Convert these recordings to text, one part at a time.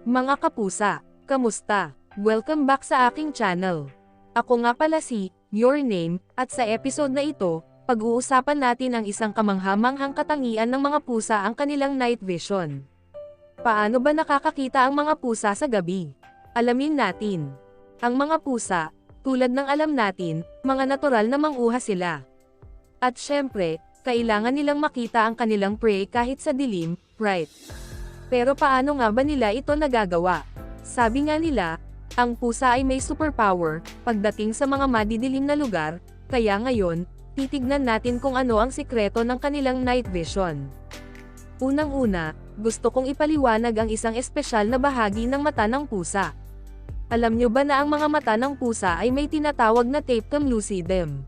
Mga kapusa, kamusta? Welcome back sa aking channel. Ako nga pala si, Your Name, at sa episode na ito, pag-uusapan natin ang isang kamanghamanghang katangian ng mga pusa ang kanilang night vision. Paano ba nakakakita ang mga pusa sa gabi? Alamin natin. Ang mga pusa, tulad ng alam natin, mga natural na manguha sila. At syempre, kailangan nilang makita ang kanilang prey kahit sa dilim, right? Pero paano nga ba nila ito nagagawa? Sabi nga nila, ang pusa ay may superpower pagdating sa mga madidilim na lugar, kaya ngayon, titignan natin kung ano ang sikreto ng kanilang night vision. Unang-una, gusto kong ipaliwanag ang isang espesyal na bahagi ng mata ng pusa. Alam nyo ba na ang mga mata ng pusa ay may tinatawag na tapetum lucidum?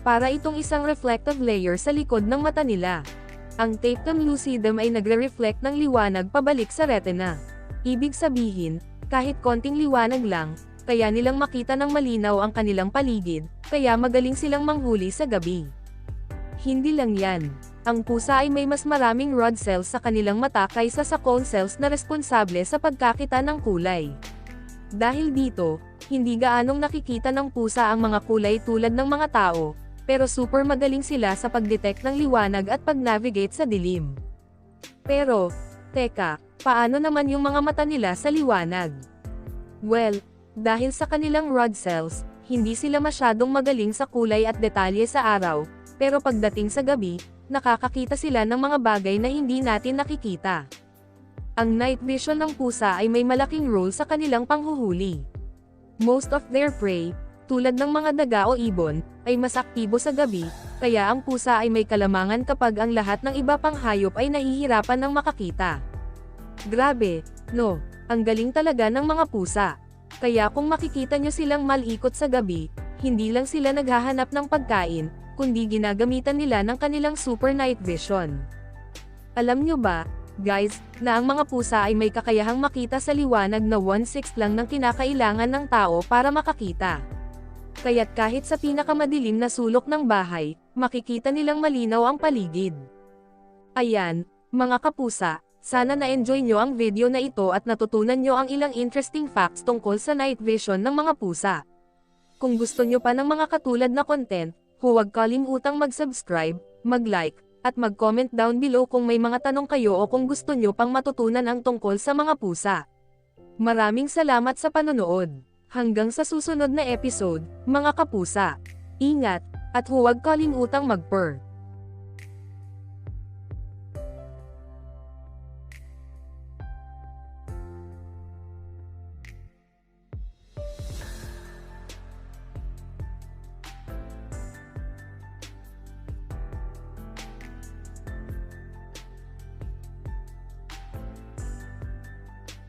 Para itong isang reflective layer sa likod ng mata nila. Ang tapetum lucidum ay nagre-reflect ng liwanag pabalik sa retina. Ibig sabihin, kahit konting liwanag lang, kaya nilang makita ng malinaw ang kanilang paligid, kaya magaling silang manghuli sa gabi. Hindi lang yan. Ang pusa ay may mas maraming rod cells sa kanilang mata kaysa sa cone cells na responsable sa pagkakita ng kulay. Dahil dito, hindi gaanong nakikita ng pusa ang mga kulay tulad ng mga tao, pero super magaling sila sa pagdetect ng liwanag at pag-navigate sa dilim. Pero, teka, paano naman yung mga mata nila sa liwanag? Well, dahil sa kanilang rod cells, hindi sila masyadong magaling sa kulay at detalye sa araw, pero pagdating sa gabi, nakakakita sila ng mga bagay na hindi natin nakikita. Ang night vision ng pusa ay may malaking role sa kanilang panghuhuli. Most of their prey, tulad ng mga daga o ibon, ay mas aktibo sa gabi, kaya ang pusa ay may kalamangan kapag ang lahat ng iba pang hayop ay nahihirapan ng makakita. Grabe, no, ang galing talaga ng mga pusa. Kaya kung makikita nyo silang malikot sa gabi, hindi lang sila naghahanap ng pagkain, kundi ginagamitan nila ng kanilang super night vision. Alam nyo ba, guys, na ang mga pusa ay may kakayahang makita sa liwanag na 1/6 lang ng kinakailangan ng tao para makakita. Kaya't kahit sa pinakamadilim na sulok ng bahay, makikita nilang malinaw ang paligid. Ayan, mga kapusa, sana na-enjoy nyo ang video na ito at natutunan nyo ang ilang interesting facts tungkol sa night vision ng mga pusa. Kung gusto nyo pa ng mga katulad na content, huwag kalimutang mag-subscribe, mag-like, at mag-comment down below kung may mga tanong kayo o kung gusto nyo pang matutunan ang tungkol sa mga pusa. Maraming salamat sa panonood. Hanggang sa susunod na episode, mga kapusa. Ingat, at huwag kalimutang mag-purr.